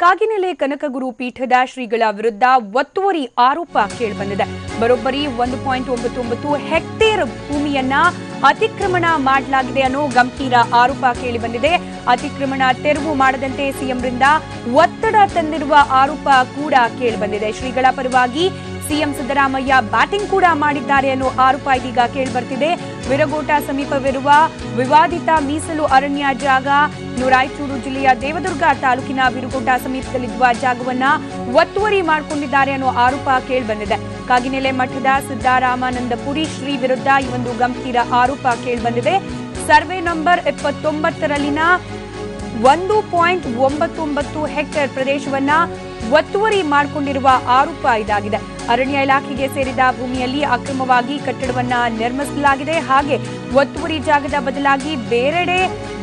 ಕಾಗಿನೆಲೆ ಕನಕಗುರು ಪೀಠದ ಶ್ರೀಗಳ ವಿರುದ್ಧ ಒತ್ತುವರಿ ಆರೋಪ ಕೇಳಿಬಂದಿದೆ. ಬರೋಬ್ಬರಿ ಒಂದು ಪಾಯಿಂಟ್ ಒಂಬತ್ತೊಂಬತ್ತು ಒಂಬತ್ತು ಹೆಕ್ಟೇರ್ ಭೂಮಿಯನ್ನ ಅತಿಕ್ರಮಣ ಮಾಡಲಾಗಿದೆ ಅನ್ನೋ ಗಂಭೀರ ಆರೋಪ ಕೇಳಿಬಂದಿದೆ. ಅತಿಕ್ರಮಣ ತೆರವು ಮಾಡದಂತೆ ಸಿಎಂರಿಂದ ಒತ್ತಡ ತಂದಿರುವ ಆರೋಪ ಕೂಡ ಕೇಳಿಬಂದಿದೆ. ಶ್ರೀಗಳ ಪರವಾಗಿ ಸಿಎಂ ಸಿದ್ದರಾಮಯ್ಯ ಬ್ಯಾಟಿಂಗ್ ಕೂಡ ಮಾಡಿದ್ದಾರೆ ಅನ್ನೋ ಆರೋಪ ಇದೀಗ ಕೇಳಿಬರ್ತಿದೆ. ವಿರಗೋಟ ಸಮೀಪವಿರುವ ವಿವಾದಿತ ಮೀಸಲು ಅರಣ್ಯ ಜಾಗ ರಾಯಚೂರು ಜಿಲ್ಲೆಯ ದೇವದುರ್ಗ ತಾಲೂಕಿನ ವಿರುಗೋಟ ಸಮೀಪದಲ್ಲಿರುವ ಜಾಗವನ್ನ ಒತ್ತುವರಿ ಮಾಡಿಕೊಂಡಿದ್ದಾರೆ ಅನ್ನೋ ಆರೋಪ ಕೇಳಿಬಂದಿದೆ. ಕಾಗಿನೆಲೆ ಮಠದ ಸಿದ್ದರಾಮಾನಂದಪುರಿ ಶ್ರೀ ವಿರುದ್ಧ ಈ ಒಂದು ಗಂಭೀರ ಆರೋಪ ಕೇಳಿಬಂದಿದೆ. ಸರ್ವೆ ನಂಬರ್ ಎಪ್ಪತ್ತೊಂಬತ್ತರಲ್ಲಿನ ಒಂದು ಪಾಯಿಂಟ್ ಒಂಬತ್ತೊಂಬತ್ತು ಹೆಕ್ಟೇರ್ ಪ್ರದೇಶವನ್ನ ಒತ್ತುವರಿ ಮಾಡಿಕೊಂಡಿರುವ ಆರೋಪ ಇದಾಗಿದೆ. ಅರಣ್ಯ ಇಲಾಖೆಗೆ ಸೇರಿದ ಭೂಮಿಯಲ್ಲಿ ಅಕ್ರಮವಾಗಿ ಕಟ್ಟಡವನ್ನ ನಿರ್ಮಿಸಲಾಗಿದೆ. ಹಾಗೆ ಒತ್ತುವರಿ ಜಾಗದ ಬದಲಾಗಿ ಬೇರೆಡೆ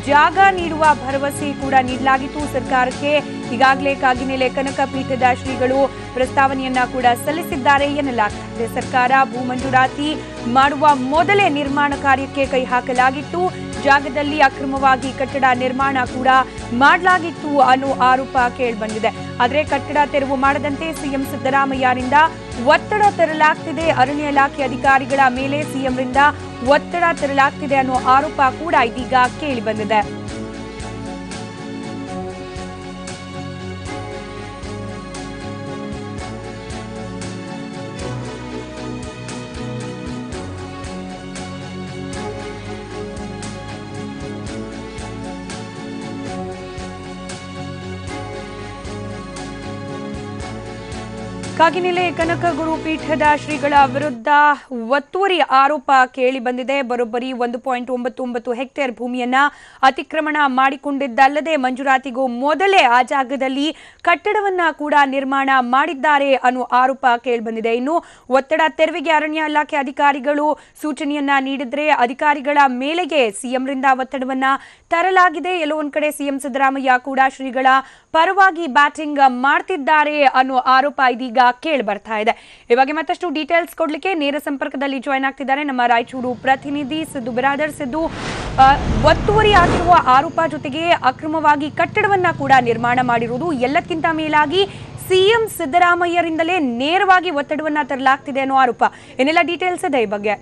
ಜಾಗ ನೀಡುವ ಭರವಸೆ ಕೂಡ ನೀಡಲಾಗಿತ್ತು. ಸರ್ಕಾರಕ್ಕೆ ಈಗಾಗಲೇ ಕಾಗಿನೆಲೆ ಕನಕ ಪೀಠದ ಶ್ರೀಗಳು ಪ್ರಸ್ತಾವನೆಯನ್ನ ಕೂಡ ಸಲ್ಲಿಸಿದ್ದಾರೆ ಎನ್ನಲಾಗಿದೆ. ಸರ್ಕಾರ ಭೂ ಮಂಜೂರಾತಿ ಮಾಡುವ ಮೊದಲೇ ನಿರ್ಮಾಣ ಕಾರ್ಯಕ್ಕೆ ಕೈ ಹಾಕಲಾಗಿತ್ತು. ಜಾಗದಲ್ಲಿ ಅಕ್ರಮವಾಗಿ ಕಟ್ಟಡ ನಿರ್ಮಾಣ ಕೂಡ ಮಾಡಲಾಗಿತ್ತು ಅನ್ನೋ ಆರೋಪ ಕೇಳಿಬಂದಿದೆ. ಆದರೆ ಕಟ್ಟಡ ತೆರವು ಮಾಡದಂತೆ ಸಿಎಂ ಸಿದ್ದರಾಮಯ್ಯರಿಂದ ಒತ್ತಡ ತರಲಾಗ್ತಿದೆ. ಅರಣ್ಯ ಇಲಾಖೆ ಅಧಿಕಾರಿಗಳ ಮೇಲೆ ಸಿಎಂರಿಂದ ಒತ್ತಡ ತರಲಾಗ್ತಿದೆ ಅನ್ನೋ ಆರೋಪ ಕೂಡ ಇದೀಗ ಕೇಳಿಬಂದಿದೆ ಕಾಗಿನೆಲೆ ಕನಕಗುರು ಪೀಠದ ಶ್ರೀಗಳ ವಿರುದ್ಧ ಒತ್ತುವರಿ ಆರೋಪ ಕೇಳಿ ಬಂದಿದೆ. ಬರೋಬ್ಬರಿ ಒಂದು ಪಾಯಿಂಟ್ ಒಂಬತ್ತು ಒಂಬತ್ತು ಹೆಕ್ಟೇರ್ ಭೂಮಿಯನ್ನ ಅತಿಕ್ರಮಣ ಮಾಡಿಕೊಂಡಿದ್ದಲ್ಲದೆ ಮಂಜೂರಾತಿಗೂ ಮೊದಲೇ ಆ ಜಾಗದಲ್ಲಿ ಕಟ್ಟಡವನ್ನ ಕೂಡ ನಿರ್ಮಾಣ ಮಾಡಿದ್ದಾರೆ ಅನ್ನೋ ಆರೋಪ ಕೇಳಿಬಂದಿದೆ ಇನ್ನು ಒತ್ತಡ ತೆರವಿಗೆ ಅರಣ್ಯ ಇಲಾಖೆ ಅಧಿಕಾರಿಗಳು ಸೂಚನೆಯನ್ನ ನೀಡಿದ್ರೆ ಅಧಿಕಾರಿಗಳ ಮೇಲೆಗೆ ಸಿಎಂರಿಂದ ಒತ್ತಡವನ್ನ ತರಲಾಗಿದೆ. ಎಲ್ಲೋ ಒಂದ್ ಕಡೆ ಸಿಎಂ ಸಿದ್ದರಾಮಯ್ಯ ಕೂಡ ಶ್ರೀಗಳ ಪರವಾಗಿ ಬ್ಯಾಟಿಂಗ್ ಮಾಡ್ತಿದ್ದಾರೆ ಅನ್ನೋ ಆರೋಪ ಇದೀಗ ಕೇಳಿ ಬರ್ತಾ ಇದೆ. ಇವಾಗ ಮತ್ತಷ್ಟು ಡೀಟೇಲ್ಸ್ ಕೊಡ್ಲಿಕ್ಕೆ ನೇರ ಸಂಪರ್ಕದಲ್ಲಿ ಜಾಯ್ನ್ ಆಗ್ತಿದ್ದಾರೆ ನಮ್ಮ ರಾಯಚೂರು ಪ್ರತಿನಿಧಿ ಸಿದ್ದು ಬಿರಾದರ್. ಸಿದ್ದು ಒತ್ತುವರಿ ಆಗಿರುವ ಆರೋಪ ಜೊತೆಗೆ ಅಕ್ರಮವಾಗಿ ಕಟ್ಟಡವನ್ನ ಕೂಡ ನಿರ್ಮಾಣ ಮಾಡಿರುವುದು ಎಲ್ಲಕ್ಕಿಂತ ಮೇಲಾಗಿ ಸಿಎಂ ಸಿದ್ದರಾಮಯ್ಯರಿಂದಲೇ ನೇರವಾಗಿ ಒತ್ತಡವನ್ನ ತರಲಾಗ್ತಿದೆ ಅನ್ನೋ ಆರೋಪ. ಏನೆಲ್ಲ ಡೀಟೇಲ್ಸ್ ಇದೆ ಈ ಬಗ್ಗೆ.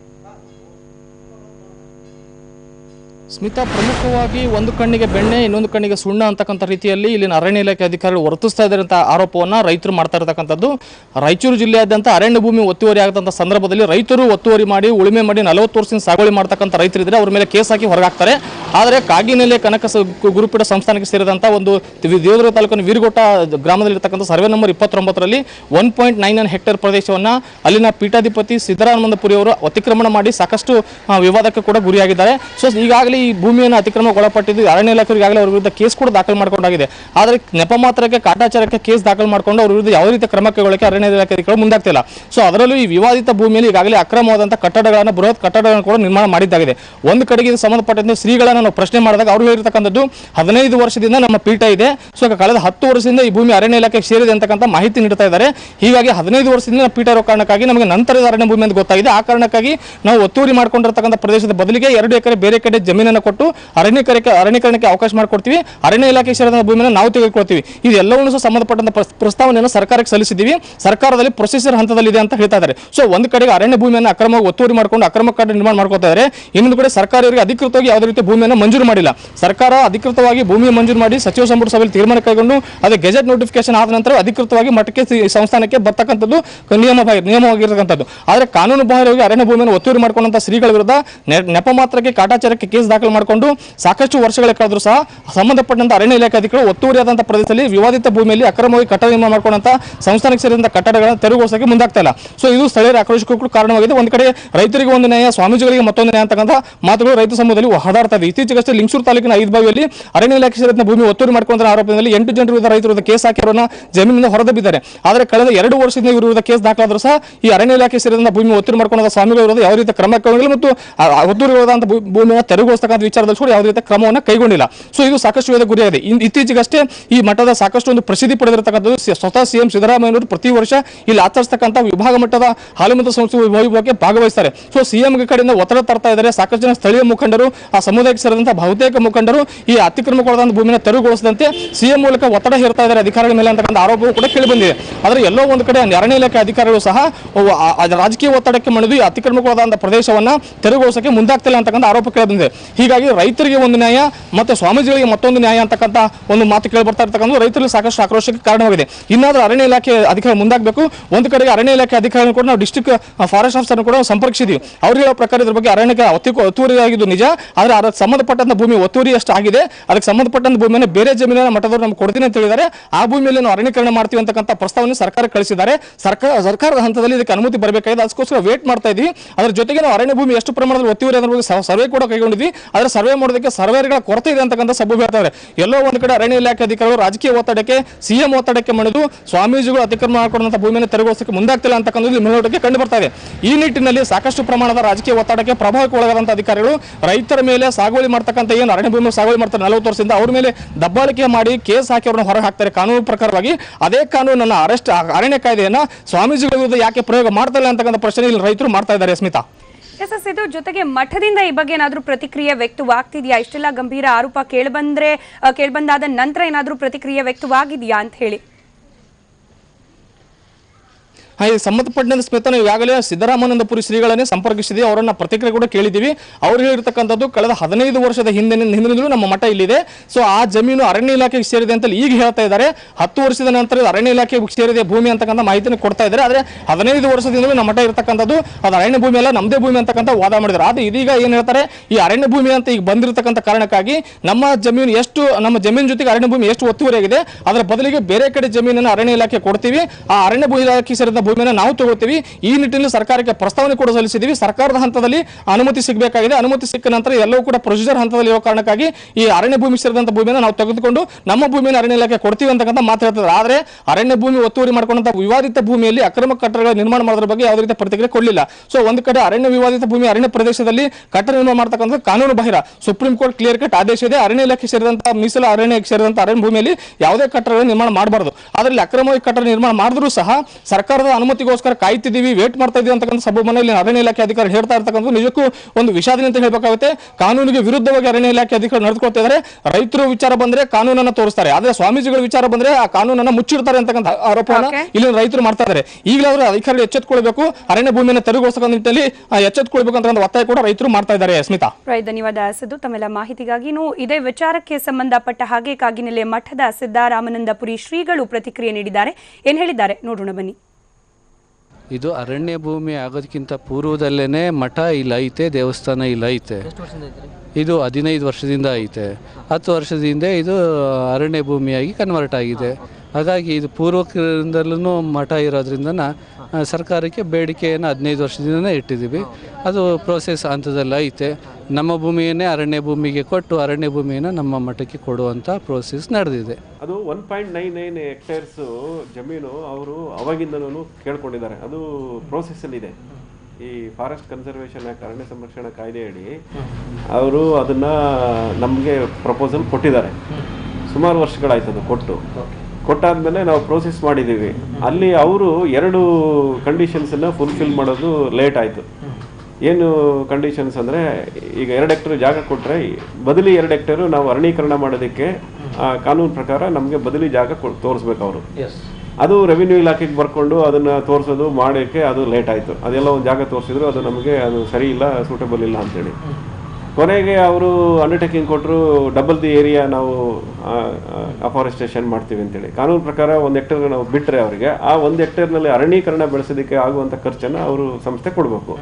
ಸ್ಮಿತಾ, ಪ್ರಮುಖವಾಗಿ ಒಂದು ಕಣ್ಣಿಗೆ ಬೆಣ್ಣೆ, ಇನ್ನೊಂದು ಕಣ್ಣಿಗೆ ಸುಣ್ಣ ಅಂತಕ್ಕಂಥ ರೀತಿಯಲ್ಲಿ ಇಲ್ಲಿನ ಅರಣ್ಯ ಇಲಾಖೆ ಅಧಿಕಾರಿಗಳು ವರ್ತಿಸ್ತಾ ಇದ್ದಾರೆ ಅಂತ ಆರೋಪವನ್ನು ರೈತರು ಮಾಡ್ತಾ ಇರತಕ್ಕಂಥದ್ದು. ರಾಯಚೂರು ಜಿಲ್ಲೆಯಾದ್ಯಂತ ಅರಣ್ಯ ಭೂಮಿ ಒತ್ತುವರಿ ಆಗದಂಥ ಸಂದರ್ಭದಲ್ಲಿ ರೈತರು ಒತ್ತುವರಿ ಮಾಡಿ, ಉಳುಮೆ ಮಾಡಿ, ನಲವತ್ತು ವರ್ಷದಿಂದ ಸಾಗುವಳಿ ಮಾಡ್ತಕ್ಕಂಥ ರೈತರಿದ್ದರೆ. ಅವ್ರ ಮೇಲೆ ಕೇಸ್ ಹಾಕಿ ಹೊರಗಾಕ್ತಾರೆ ಆದರೆ ಕಾಗಿನೆಲೆ ಕನಕ ಗುರುಪೀಠ ಸಂಸ್ಥಾನಕ್ಕೆ ಸೇರಿದಂಥ ಒಂದು ದೇವದುರ್ಗ ತಾಲೂಕಿನ ವೀರಗೋಟ ಗ್ರಾಮದಲ್ಲಿರ್ತಕ್ಕಂಥ survey number ಇಪ್ಪತ್ತೊಂಬತ್ತರಲ್ಲಿ one point nine nine hectare ಪ್ರದೇಶವನ್ನು ಅಲ್ಲಿನ ಪೀಠಾಧಿಪತಿ ಸಿದ್ದರಾಮಂದಪುರಿ ಅವರು ಅತಿಕ್ರಮಣ ಮಾಡಿ ಸಾಕಷ್ಟು ವಿವಾದಕ್ಕೆ ಕೂಡ ಗುರಿಯಾಗಿದ್ದಾರೆ. ಸೊ ಈಗಾಗಲೇ ಈ ಭೂಮಿಯನ್ನು ಅತಿಕ್ರಮಕ್ಕೆ ಒಳಪಟ್ಟಿದ್ದು ಅರಣ್ಯ ಇಲಾಖೆ ಈಗಾಗಲೇ ಅವ್ರ ವಿರುದ್ಧ ಕೇಸ್ ಕೂಡ ದಾಖಲು ಮಾಡ್ಕೊಂಡಾಗಿದೆ. ಆದರೆ ನೆಪ ಮಾತ್ರಕ್ಕೆ ಕಾಟಾಚಾರಕ್ಕೆ ಕೇಸ್ ದಾಖಲು ಮಾಡಿಕೊಂಡು ಅವ್ರ ವಿರುದ್ಧ ಯಾವ ರೀತಿ ಕ್ರಮ ಕೈಗೊಳ್ಳಕ್ಕೆ ಅರಣ್ಯ ಇಲಾಖೆ ಅಧಿಕಾರಿಗಳು ಮುಂದಾಗ್ತಿಲ್ಲ. ಸೊ ಅದರಲ್ಲೂ ಈ ವಿವಾದಿತ ಭೂಮಿಯಲ್ಲಿ ಈಗಾಗಲೇ ಅಕ್ರಮವಾದಂಥ ಕಟ್ಟಡಗಳನ್ನು, ಬೃಹತ್ ಕಟ್ಟಡಗಳನ್ನು ಕೂಡ ನಿರ್ಮಾಣ ಮಾಡಿದ್ದಾಗಿದೆ. ಒಂದು ಕಡೆಗೆ ಇದು ಸಂಬಂಧಪಟ್ಟಂತೆ ಶ್ರೀಗಳನ್ನು ನಾವು ಪ್ರಶ್ನೆ ಮಾಡಿದಾಗ ಅವರು ಹೇಳಿರ್ತಕ್ಕಂಥದ್ದು ಹದಿನೈದು ವರ್ಷದಿಂದ ನಮ್ಮ ಪೀಠ ಇದೆ. ಸೊ ಕಳೆದ ಹತ್ತು ವರ್ಷದಿಂದ ಈ ಭೂಮಿ ಅರಣ್ಯ ಇಲಾಖೆಗೆ ಸೇರಿದೆ ಅಂತಕ್ಕಂಥ ಮಾಹಿತಿ ನೀಡ್ತಾ ಇದ್ದಾರೆ. ಹೀಗಾಗಿ ಹದಿನೈದು ವರ್ಷದಿಂದ ಪೀಠ ಇರೋ ಕಾರಣಕ್ಕಾಗಿ ನಮಗೆ ನಂತರದ ಅರಣ್ಯ ಭೂಮಿ ಅಂತ ಗೊತ್ತಾಗಿದೆ. ಆ ಕಾರಣಕ್ಕಾಗಿ ನಾವು ಒತ್ತುವರಿ ಮಾಡಿಕೊಂಡಿರ್ತಕ್ಕಂಥ ಪ್ರದೇಶದ ಬದಲಿಗೆ ಎರಡು ಎಕರೆ, ಬೇರೆ ಕಡೆ ಜಮೀನನ್ನು ಕೊಟ್ಟು ಅರಣ್ಯಕರ ಅರಣ್ಯೀಕರಣಕ್ಕೆ ಅವಕಾಶ ಮಾಡಿಕೊಡ್ತೀವಿ. ಅರಣ್ಯ ಇಲಾಖೆ ಸೇರಿದ ಭೂಮಿಯನ್ನು ನಾವು ತೆಗೆದುಕೊಳ್ತೀವಿ. ಇದೆಲ್ಲವನ್ನು ಸಹ ಸಂಬಂಧಪಟ್ಟಂತ ಪ್ರಸ್- ಪ್ರಸ್ತಾವನೆಯನ್ನು ಸರ್ಕಾರಕ್ಕೆ ಸಲ್ಲಿಸಿದ್ದೀವಿ. ಸರ್ಕಾರದಲ್ಲಿ ಪ್ರೊಸೆಸರ್ ಹಂತದಲ್ಲಿದೆ ಅಂತ ಹೇಳ್ತಾ ಇದ್ದಾರೆ. ಸೊ ಒಂದು ಕಡೆಗೆ ಅರಣ್ಯ ಭೂಮಿಯನ್ನು ಅಕ್ರಮವಾಗಿ ಒತ್ತುವರಿ ಮಾಡಿಕೊಂಡು ಅಕ್ರಮ ಕಟ್ಟಡ ನಿರ್ಮಾಣ ಮಾಡ್ಕೊತಾ ಇದ್ದಾರೆ. ಇನ್ನೊಂದು ಕಡೆ ಸರ್ಕಾರ ಇವರಿಗೆ ಅಧಿಕೃತವಾಗಿ ಯಾವುದೇ ರೀತಿ ಭೂಮಿಯನ್ನು ಮಂಜೂರು ಮಾಡಿಲ್ಲ. ಸರ್ಕಾರ ಅಧಿಕೃತವಾಗಿ ಭೂಮಿ ಮಂಜೂರು ಮಾಡಿ ಸಚಿವ ಸಂಪುಟ ಸಭೆಯಲ್ಲಿ ತೀರ್ಮಾನ ಕೈಗೊಂಡು ಅದೇ ಗೆಜೆಟ್ ನೋಟಿಫಿಕೇಶನ್ ಆದ ನಂತರ ಅಧಿಕೃತವಾಗಿ ಮಠಕ್ಕೆ ಸಂಸ್ಥಾನಕ್ಕೆ ಬರ್ತಕ್ಕಂಥದ್ದು ನಿಯಮ ನಿಯಮವಾಗಿರ್ತಕ್ಕಂಥದ್ದು. ಆದರೆ ಕಾನೂನು ಬಾಹಿರವಾಗಿ ಅರಣ್ಯ ಭೂಮಿಯನ್ನು ಒತ್ತುವರಿ ಮಾಡ್ಕೊಂಡಂತ ಶ್ರೀಗಳ ವಿರುದ್ಧ ನೆಪ ಮಾತ್ರಕ್ಕೆ ಕಾಟಾಚಾರಕ್ಕೆ ಕೇಸ್ ದಾಖಲು ಮಾಡಿಕೊಂಡು ಸಾಕಷ್ಟು ವರ್ಷಗಳ ಕಳೆದರೂ ಸಹ ಸಂಬಂಧಪಟ್ಟಂತ ಅರಣ್ಯ ಇಲಾಖೆ ಅಧಿಕಾರಿಗಳು ಒತ್ತುವರಿಯಾದಂಥ ಪ್ರದೇಶದಲ್ಲಿ ವಿವಾದಿತ ಭೂಮಿಯಲ್ಲಿ ಅಕ್ರಮವಾಗಿ ಕಟ್ಟಡ ನಿರ್ಮಾಣ ಮಾಡಿಕೊಂಡಂತ ಸಂಸ್ಥಾನಕ್ಕೆ ಸೇರಿದಂತ ಕಟ್ಟಡಗಳನ್ನು ತೆರವುಗೊಳಿಸೋಕೆ ಮುಂದಾಗ್ತಾ ಇಲ್ಲ. ಸೊ ಇದು ಸ್ಥಳೀಯರ ಆಕ್ರೋಶಕ್ಕೂ ಕಾರಣವಾಗಿದೆ. ಒಂದು ಕಡೆ ರೈತರಿಗೆ ಒಂದು ನ್ಯಾಯ, ಸ್ವಾಮೀಜಿಗಳಿಗೆ ಮತ್ತೊಂದು ನ್ಯಾಯ ಅಂತಕ್ಕಂಥ ಮಾತುಗಳು ರೈತ ಸಮೂಹದಲ್ಲಿ ಹದಾಡ್ತಾ ಇದೆ. ಇತ್ತೀಚೆಗಷ್ಟೇ ಲಿಂಗಸೂರು ತಾಲೂಕಿನ ಐದು ಬಾವಿಯಲ್ಲಿ ಅರಣ್ಯ ಇಲಾಖೆ ಸೇರಿದ ಭೂಮಿ ಒತ್ತುವರಿ ಮಾಡಿಕೊಂಡ ಆರೋಪದಲ್ಲಿ ಎಂಟು ಜನರ ವಿರುದ್ಧ ರೈತರ ಕೇಸ್ ಜಮೀನಿನ ಹೊರದ ಬಿದ್ದಾರೆ. ಆದರೆ ಕಳೆದ ಎರಡು ವರ್ಷದಿಂದ ಇವರು ಕೇಸ್ ದಾಖಲಾದರೂ ಸಹ ಈ ಅರಣ್ಯ ಇಲಾಖೆ ಸೇರಿದಂತ ಭೂಮಿ ಒತ್ತುವರಿ ಮಾಡಿಕೊಂಡ ಸ್ವಾಮಿಗಳ ವಿರುದ್ಧ ಯಾವ ರೀತಿ ಕ್ರಮ ಕೈಗೊಂಡಿಲ್ಲ ಮತ್ತು ಒತ್ತುವರಿ ಭೂಮಿಯನ್ನು ತೆರವುಗೊಳಿಸ್ತಾ ತೆರವುಗೊಳಿಸ್ತಕ್ಕಂಥ ವಿಚಾರದಲ್ಲಿ ಕೂಡ ಯಾವುದೇ ರೀತಿಯ ಕ್ರಮವನ್ನು ಕೈಗೊಂಡಿಲ್ಲ. ಸೊ ಇದು ಸಾಕಷ್ಟು ವೇದ ಗುರಿಯಾಗಿದೆ. ಇತ್ತೀಚೆಗಷ್ಟೇ ಈ ಮಠದ ಸಾಕಷ್ಟು ಒಂದು ಪ್ರಸಿದ್ಧಿ ಪಡೆದಿರತಕ್ಕಂಥದ್ದು ಸ್ವತಃ ಸಿಎಂ ಸಿದ್ದರಾಮಯ್ಯನವರು ಪ್ರತಿ ವರ್ಷ ಇಲ್ಲಿ ಆಚರಿಸ್ತಕ್ಕಂಥ ವಿಭಾಗ ಮಟ್ಟದ ಹಾಲುಮತ ಸಂಸ್ಥೆ ವೈಭವಕ್ಕೆ ಭಾಗವಹಿಸ್ತಾರೆ. ಸೊ ಸಿಎಂ ಕಡೆಯಿಂದ ಒತ್ತಡ ತರ್ತಾ ಇದ್ದಾರೆ. ಸಾಕಷ್ಟು ಜನ ಸ್ಥಳೀಯ ಮುಖಂಡರು, ಆ ಸಮುದಾಯಕ್ಕೆ ಸೇರಿದಂತಹ ಬಹುತೇಕ ಮುಖಂಡರು ಈ ಅತಿಕ್ರಮಗೊಳದಂತ ಭೂಮಿನ ತೆರವುಗೊಳಿಸದಂತೆ ಸಿಎಂ ಮೂಲಕ ಒತ್ತಡ ಹೇರ್ತಾ ಇದ್ದಾರೆ. ಅಧಿಕಾರಿಗಳ ಮೇಲೆ ಅಂತಕ್ಕಂಥ ಆರೋಪವೂ ಕೂಡ ಕೇಳಿಬಂದಿದೆ ಆದರೆ ಎಲ್ಲೋ ಒಂದು ಕಡೆ ಅರಣ್ಯ ಇಲಾಖೆ ಅಧಿಕಾರಿಗಳು ಸಹ ರಾಜಕೀಯ ಒತ್ತಡಕ್ಕೆ ಮಣಿದು ಈ ಅತಿಕ್ರಮಗೊಳದಂತ ಪ್ರದೇಶವನ್ನ ತೆರವುಗೊಳಿಸಕ್ಕೆ ಮುಂದಾಗ್ತಿಲ್ಲ ಅಂತಕ್ಕಂಥ ಆರೋಪ ಕೇಳಿಬಂದಿದೆ ಹೀಗಾಗಿ ರೈತರಿಗೆ ಒಂದು ನ್ಯಾಯ ಮತ್ತು ಸ್ವಾಮೀಜಿಗಳಿಗೆ ಮತ್ತೊಂದು ನ್ಯಾಯ ಅಂತಕ್ಕಂಥ ಒಂದು ಮಾತು ಕೇಳಿ ಬರ್ತಾ ಇರ್ತಕ್ಕಂಥ ರೈತರಲ್ಲಿ ಸಾಕಷ್ಟು ಆಕ್ರೋಶಕ್ಕೆ ಕಾರಣವಾಗಿದೆ. ಇನ್ನಾದರೂ ಅರಣ್ಯ ಇಲಾಖೆ ಅಧಿಕಾರಿ ಮುಂದಾಗಬೇಕು. ಒಂದು ಕಡೆಗೆ ಅರಣ್ಯ ಇಲಾಖೆ ಅಧಿಕಾರಿ ಕೂಡ ನಾವು ಡಿಸ್ಟಿಕ್ ಫಾರೆಸ್ಟ್ ಆಫೀಸರ್ ಕೂಡ ಸಂಪರ್ಕಿಸಿದ್ವಿ. ಅವ್ರು ಹೇಳೋ ಪ್ರಕಾರ ಇದ್ರ ಬಗ್ಗೆ ಅರಣ್ಯಕ್ಕೆ ಒತ್ತಿ ಒತ್ತುವರಿ ಆಗಿದ್ದು ನಿಜ. ಆದರೆ ಅದಕ್ಕೆ ಸಂಬಂಧಪಟ್ಟಂತ ಭೂಮಿ ಒತ್ತುವರಿ ಅಷ್ಟು ಆಗಿದೆ. ಅದಕ್ಕೆ ಸಂಬಂಧಪಟ್ಟಂತ ಭೂಮಿಯನ್ನು ಬೇರೆ ಜಮೀನಿನ ಮಠದವರು ನಮ್ಗೆ ಕೊಡ್ತೀನಿ ಅಂತ ಹೇಳಿದ್ದಾರೆ. ಆ ಭೂಮಿಯಲ್ಲಿ ನಾವು ಅರಣ್ಯೀಕರಣ ಮಾಡ್ತೀವಿ ಅಂತಕ್ಕಂಥ ಪ್ರಸ್ತಾವನೆ ಸರ್ಕಾರ ಕಳಿಸಿದ್ದಾರೆ. ಸರ್ಕಾರ, ಸರ್ಕಾರದ ಹಂತದಲ್ಲಿ ಇದಕ್ಕೆ ಅನುಮತಿ ಬರಬೇಕಾಗಿದೆ. ಅದಕ್ಕೋಸ್ಕರ ವೇಟ್ ಮಾಡ್ತಾ ಇದ್ವಿ. ಅದರ ಜೊತೆಗೆ ನಾವು ಅರಣ್ಯ ಭೂಮಿ ಎಷ್ಟು ಪ್ರಮಾಣದಲ್ಲಿ ಒತ್ತುವರಿ ಅದರ ಬಗ್ಗೆ ಸರ್ವೆ ಕೂಡ ಕೈಗೊಂಡಿದ್ವಿ. ಆದರೆ ಸರ್ವೆ ಮಾಡೋದಕ್ಕೆ ಸರ್ವೇರ್ಗಳ ಕೊರತೆ ಇದೆ ಅಂತಕ್ಕಂಥ ಸಬ್ಬು ಹೇಳ್ತಾರೆ. ಎಲ್ಲೋ ಒಂದು ಕಡೆ ಅರಣ್ಯ ಇಲಾಖೆ ಅಧಿಕಾರಿಗಳು ರಾಜಕೀಯ ಒತ್ತಡಕ್ಕೆ, ಸಿಎಂ ಒತ್ತಡಕ್ಕೆ ಮಣಿದು ಸ್ವಾಮೀಜಿಗಳು ಅತಿಕ್ರಮ ಮಾಡಿಕೊಂಡಂತ ಭೂಮಿಯನ್ನು ತೆರವುಗೊಳಿಸಕ್ಕೆ ಮುಂದಾಗ್ತಿಲ್ಲ ಅಂತಕ್ಕಂಥದ್ದು ಮೇಲ್ನೋಟಕ್ಕೆ ಕಂಡು ಬರ್ತಾ ಇದೆ. ಈ ನಿಟ್ಟಿನಲ್ಲಿ ಸಾಕಷ್ಟು ಪ್ರಮಾಣದ ರಾಜಕೀಯ ಒತ್ತಡಕ್ಕೆ ಪ್ರಭಾವಕ್ಕೆ ಒಳಗಾದಂಥ ಅಧಿಕಾರಿಗಳು ರೈತರ ಮೇಲೆ ಸಾಗುವಳಿ ಮಾಡ್ತಕ್ಕಂಥ ಏನು ಅರಣ್ಯ ಭೂಮಿ ಸಾಗುವಳಿ ಮಾಡ್ತಾರೆ ನಲವತ್ತು ವರ್ಷದಿಂದ ಅವ್ರ ಮೇಲೆ ದಬ್ಬಾಳಿಕೆ ಮಾಡಿ ಕೇಸ್ ಹಾಕಿ ಅವ್ರನ್ನ ಹೊರಗೆ ಹಾಕ್ತಾರೆ. ಕಾನೂನು ಪ್ರಕಾರವಾಗಿ ಅದೇ ಕಾನೂನನ್ನ ಅರೆಸ್ಟ್, ಅರಣ್ಯ ಕಾಯ್ದೆಯನ್ನ ಸ್ವಾಮೀಜಿಗಳ ವಿರುದ್ಧ ಯಾಕೆ ಪ್ರಯೋಗ ಮಾಡ್ತಾ ಅಂತಕ್ಕಂಥ ಪ್ರಶ್ನೆ ಇಲ್ಲಿ ರೈತರು ಮಾಡ್ತಾ ಇದ್ದಾರೆ ಸ್ಮಿತಾ ಎಸ್ ಎಸ್, ಇದು ಜೊತೆಗೆ ಮಠದಿಂದ ಈ ಬಗ್ಗೆ ಏನಾದರೂ ಪ್ರತಿಕ್ರಿಯೆ ವ್ಯಕ್ತವಾಗ್ತಿದೆಯಾ? ಇಷ್ಟೆಲ್ಲ ಗಂಭೀರ ಆರೋಪ ಕೇಳಬಂದ್ರೆ ಕೇಳಬಂದಾದ ನಂತರ ಏನಾದರೂ ಪ್ರತಿಕ್ರಿಯೆ ವ್ಯಕ್ತವಾಗಿದೆಯಾ ಅಂತ ಹೇಳಿ. ಹಾ, ಸಂಬಂಧಪಟ್ಟಂತ ಸ್ಮಿತ ನಾವು ಈಗಾಗಲೇ ಸಿದ್ದರಾಮಾನಂದಪುರಿ ಶ್ರೀಗಳನ್ನೇ ಸಂಪರ್ಕಿಸಿದೆ ಅವರನ್ನ ಪ್ರತಿಕ್ರಿಯೆ ಕೂಡ ಕೇಳಿದ್ದೀವಿ. ಅವ್ರು ಹೇಳಿರ್ತಕ್ಕಂಥದ್ದು ಕಳೆದ ಹದಿನೈದು ವರ್ಷದ ಹಿಂದಿನ ಹಿಂದಿನಿಂದಲೂ ನಮ್ಮ ಮಠ ಇಲ್ಲಿದೆ. ಸೊ ಆ ಜಮೀನು ಅರಣ್ಯ ಇಲಾಖೆಗೆ ಸೇರಿದೆ ಅಂತ ಈಗ ಹೇಳ್ತಾ ಇದ್ದಾರೆ. ಹತ್ತು ವರ್ಷದ ನಂತರ ಅರಣ್ಯ ಇಲಾಖೆ ಸೇರಿದೆ ಭೂಮಿ ಅಂತಕ್ಕಂಥ ಮಾಹಿತಿನ ಕೊಡ್ತಾ ಇದ್ದಾರೆ. ಆದರೆ ಹದಿನೈದು ವರ್ಷದಿಂದಲೂ ನಮ್ಮ ಮಠ ಇರತಕ್ಕಂಥದ್ದು ಅದು ಅರಣ್ಯ ಭೂಮಿ ಅಲ್ಲ ನಮ್ಮದೇ ಭೂಮಿ ಅಂತಕ್ಕಂಥ ವಾದ ಮಾಡಿದ್ದಾರೆ. ಆದರೆ ಇದೀಗ ಏನು ಹೇಳ್ತಾರೆ ಈ ಅರಣ್ಯ ಭೂಮಿ ಅಂತ ಈಗ ಬಂದಿರತಕ್ಕಂಥ ಕಾರಣಕ್ಕಾಗಿ ನಮ್ಮ ಜಮೀನು ಎಷ್ಟು ನಮ್ಮ ಜಮೀನು ಜೊತೆಗೆ ಅರಣ್ಯ ಭೂಮಿ ಎಷ್ಟು ಒತ್ತುವರಿಯಾಗಿದೆ ಅದರ ಬದಲಿಗೆ ಬೇರೆ ಕಡೆ ಜಮೀನನ್ನು ಅರಣ್ಯ ಇಲಾಖೆ ಕೊಡ್ತೀವಿ. ಆ ಅರಣ್ಯ ಭೂಮಿ ಇಲಾಖೆ ಸೇರಿದ ಭೂಮಿಯನ್ನು ನಾವು ತಗೋತೀವಿ, ಈ ನಿಟ್ಟಿನಲ್ಲಿ ಸರ್ಕಾರಕ್ಕೆ ಪ್ರಸ್ತಾವನೆ ಕೂಡ ಸಲ್ಲಿಸಿದ್ದೀವಿ ಸರ್ಕಾರದ ಹಂತದಲ್ಲಿ ಅನುಮತಿ ಸಿಗಬೇಕಾಗಿದೆ. ಅನುಮತಿ ಸಿಕ್ಕ ನಂತರ ಎಲ್ಲವೂ ಕೂಡ ಪ್ರೊಸೀಜರ್ ಹಂತದಲ್ಲಿ ಇರೋ ಕಾರಣಕ್ಕಾಗಿ ಈ ಅರಣ್ಯ ಭೂಮಿ ಸೇರಿದಂಥ ಭೂಮಿಯನ್ನು ನಾವು ತೆಗೆದುಕೊಂಡು ನಮ್ಮ ಭೂಮಿಯನ್ನು ಅರಣ್ಯ ಇಲಾಖೆ ಕೊಡ್ತೀವಿ ಅಂತಕ್ಕಂಥ ಮಾತು ಹೇಳ್ತಾರೆ ಆದರೆ ಅರಣ್ಯ ಭೂಮಿ ಒತ್ತುವರಿ ಮಾಡಿಕೊಂಡಂಥ ವಿವಾದಿತ ಭೂಮಿಯಲ್ಲಿ ಅಕ್ರಮ ಕಟ್ಟಡಗಳ ನಿರ್ಮಾಣ ಮಾಡೋದ್ರ ಬಗ್ಗೆ ಯಾವುದೇ ರೀತಿಯ ಪ್ರತಿಕ್ರಿಯೆ ಕೊಡಲಿಲ್ಲ. ಸೊ ಒಂದು ಕಡೆ ಅರಣ್ಯ ವಿವಾದಿತ ಭೂಮಿ ಅರಣ್ಯ ಪ್ರದೇಶದಲ್ಲಿ ಕಟ್ಟಡ ನಿರ್ಮಾಣ ಮಾಡ್ತಕ್ಕಂಥ ಕಾನೂನು ಬಾಹಿರ. ಸುಪ್ರೀಂ ಕೋರ್ಟ್ ಕ್ಲಿಯರ್ ಕಟ್ ಆದೇಶ ಇದೆ. ಅರಣ್ಯ ಇಲಾಖೆ ಸೇರಿದಂಥ ಮೀಸಲು ಅರಣ್ಯಕ್ಕೆ ಸೇರಿದಂಥ ಅರಣ್ಯ ಭೂಮಿಯಲ್ಲಿ ಯಾವುದೇ ಕಟ್ಟಡಗಳನ್ನು ನಿರ್ಮಾಣ ಮಾಡಬಾರ್ದು. ಅದರಲ್ಲಿ ಅಕ್ರಮವಾಗಿ ಕಟ್ಟಡ ನಿರ್ಮಾಣ ಮಾಡಿದ್ರೂ ಸಹ ಸರ್ಕಾರದ ಅನುಮತಿಗೋಸ್ಕರ ಕಾಯ್ತಿದ್ದೀವಿ ವೇಟ್ ಮಾಡ್ತಾ ಇದೀವಿ ಅಂತಕ್ಕಂಥ ಸಭೆ ಮನೆಯಲ್ಲಿ ಅರಣ್ಯ ಇಲಾಖೆ ಅಧಿಕಾರಿ ಹೇಳ್ತಾ ಇರ್ತಕ್ಕಂಥ ನಿಜಕ್ಕೂ ಒಂದು ವಿಷಾದನೆ ಅಂತ ಹೇಳಬೇಕಾಗುತ್ತೆ. ಕಾನೂನಿಗೆ ವಿರುದ್ಧವಾಗಿ ಅರಣ್ಯ ಇಲಾಖೆ ಅಧಿಕಾರಿ ನಡೆದುಕೊಳ್ತಾ ಇದ್ದಾರೆ. ರೈತರು ವಿಚಾರ ಬಂದ್ರೆ ಕಾನೂನನ್ನ ತೋರಿಸ್ತಾರೆ. ಆದ್ರೆ ಸ್ವಾಮೀಜಿಗಳ ವಿಚಾರ ಬಂದ್ರೆ ಆ ಕಾನೂನನ್ನ ಮುಚ್ಚಿಡ್ತಾರೆ ಅಂತಕ್ಕಂಥ ಆರೋಪವನ್ನ. ಇಲ್ಲಿ ರೈತರು ಮಾಡ್ತಾ ಇದ್ದಾರೆ. ಈಗಲಾದ್ರೂ ಅಧಿಕಾರಿ ಎಚ್ಚೆತ್ಕೊಳ್ಬೇಕು. ಅರಣ್ಯ ಭೂಮಿಯನ್ನು ತೆರವುಗೊಳಿಸಕ ನಿಟ್ಟಿನಲ್ಲಿ ಆ, ಒಂದು ಒತ್ತಾಯ ಕೂಡ ರೈತರು ಮಾಡ್ತಾ ಇದ್ದಾರೆ ಸ್ಮಿತಾ ರೈತ ಧನ್ಯವಾದ ಸದ್ದು ತಮ್ಮೆಲ್ಲ ಮಾಹಿತಿಗಾಗಿ. ಇದೇ ವಿಚಾರಕ್ಕೆ ಸಂಬಂಧಪಟ್ಟ ಹಾಗೆ ಕಾಗಿನೆಲೆ ಮಠದ ಸಿದ್ದಾರಾಮನಂದಪುರಿ ಶ್ರೀಗಳು ಪ್ರತಿಕ್ರಿಯೆ ನೀಡಿದ್ದಾರೆ. ಏನ್ ಹೇಳಿದ್ದಾರೆ? ನೋಡೋಣ ಬನ್ನಿ. ಇದು ಅರಣ್ಯ ಭೂಮಿ ಆಗೋದಕ್ಕಿಂತ ಪೂರ್ವದಲ್ಲೇ ಮಠ ಇಲ್ಲೈತೆ ಐತೆ ದೇವಸ್ಥಾನ ಇಲ್ಲೈತೆ ಐತೆ. ಇದು ಹದಿನೈದು ವರ್ಷದಿಂದ ಐತೆ. ಹತ್ತು ವರ್ಷದಿಂದ ಇದು ಅರಣ್ಯ ಭೂಮಿಯಾಗಿ ಕನ್ವರ್ಟ್ ಆಗಿದೆ. ಹಾಗಾಗಿ ಇದು ಪೂರ್ವಕರಿಂದಲೂ ಮಠ ಇರೋದ್ರಿಂದ ಸರ್ಕಾರಕ್ಕೆ ಬೇಡಿಕೆಯನ್ನು ಹದಿನೈದು ವರ್ಷದಿಂದನೇ ಇಟ್ಟಿದ್ದೀವಿ. ಅದು ಪ್ರೋಸೆಸ್ ಹಂತದಲ್ಲಿ ಐತೆ. ನಮ್ಮ ಭೂಮಿಯನ್ನೇ ಅರಣ್ಯ ಭೂಮಿಗೆ ಕೊಟ್ಟು ಅರಣ್ಯ ಭೂಮಿಯನ್ನು ನಮ್ಮ ಮಠಕ್ಕೆ ಕೊಡುವಂಥ ಪ್ರೋಸೆಸ್ ನಡೆದಿದೆ. ಅದು one point nine nine hectares ಜಮೀನು ಅವರು ಅವಾಗಿಂದನೂ ಕೇಳ್ಕೊಂಡಿದ್ದಾರೆ. ಅದು ಪ್ರೋಸೆಸ್ಸಲ್ಲಿದೆ ಈ ಫಾರೆಸ್ಟ್ ಕನ್ಸರ್ವೇಷನ್ ಆ್ಯಕ್ಟ್ ಅರಣ್ಯ ಸಂರಕ್ಷಣಾ ಕಾಯ್ದೆಯಡಿ ಅವರು ಅದನ್ನು ನಮಗೆ ಪ್ರಪೋಸಲ್ ಕೊಟ್ಟಿದ್ದಾರೆ. ಸುಮಾರು ವರ್ಷಗಳಾಯ್ತು ಅದು ಕೊಟ್ಟು. ಕೊಟ್ಟಾದ್ಮೇಲೆ ನಾವು ಪ್ರೋಸೆಸ್ ಮಾಡಿದ್ದೀವಿ. ಅಲ್ಲಿ ಅವರು ಎರಡು ಕಂಡೀಷನ್ಸನ್ನು ಫುಲ್ಫಿಲ್ ಮಾಡೋದು ಲೇಟ್ ಆಯಿತು. ಏನು ಕಂಡೀಷನ್ಸ್ ಅಂದರೆ ಈಗ ಎರಡು ಹೆಕ್ಟರ್ ಜಾಗ ಕೊಟ್ಟರೆ ಬದಲಿ ಎರಡು ಹೆಕ್ಟರು ನಾವು ಅರಣ್ಯೀಕರಣ ಮಾಡೋದಕ್ಕೆ ಆ ಕಾನೂನು ಪ್ರಕಾರ ನಮಗೆ ಬದಲಿ ಜಾಗ ಕೊ ತೋರಿಸ್ಬೇಕು ಅವರು. ಅದು ರೆವಿನ್ಯೂ ಇಲಾಖೆಗೆ ಬರ್ಕೊಂಡು ಅದನ್ನು ತೋರಿಸೋದು ಮಾಡೋಕ್ಕೆ ಅದು ಲೇಟ್ ಆಯಿತು. ಅದೆಲ್ಲ ಒಂದು ಜಾಗ ತೋರಿಸಿದ್ರು ಅದು ನಮಗೆ ಅದು ಸರಿ ಇಲ್ಲ ಸೂಟಬಲ್ ಇಲ್ಲ ಅಂತೇಳಿ. ಕೊನೆಗೆ ಅವರು ಅಂಡರ್ಟೇಕಿಂಗ್ ಕೊಟ್ಟರು ಡಬಲ್ ದಿ ಏರಿಯಾ ನಾವು ಅಫಾರೆಸ್ಟೇಷನ್ ಮಾಡ್ತೀವಿ ಅಂತೇಳಿ. ಕಾನೂನು ಪ್ರಕಾರ ಒಂದು ಹೆಕ್ಟೇರ್ ನಾವು ಬಿಟ್ಟರೆ ಅವರಿಗೆ, ಆ ಒಂದು ಹೆಕ್ಟೇರ್ನಲ್ಲಿ ಅರಣ್ಯೀಕರಣ ಬೆಳೆಸೋದಕ್ಕೆ ಆಗುವಂಥ ಖರ್ಚನ್ನು ಅವರು ಸಂಸ್ಥೆ ಕೊಡಬೇಕು.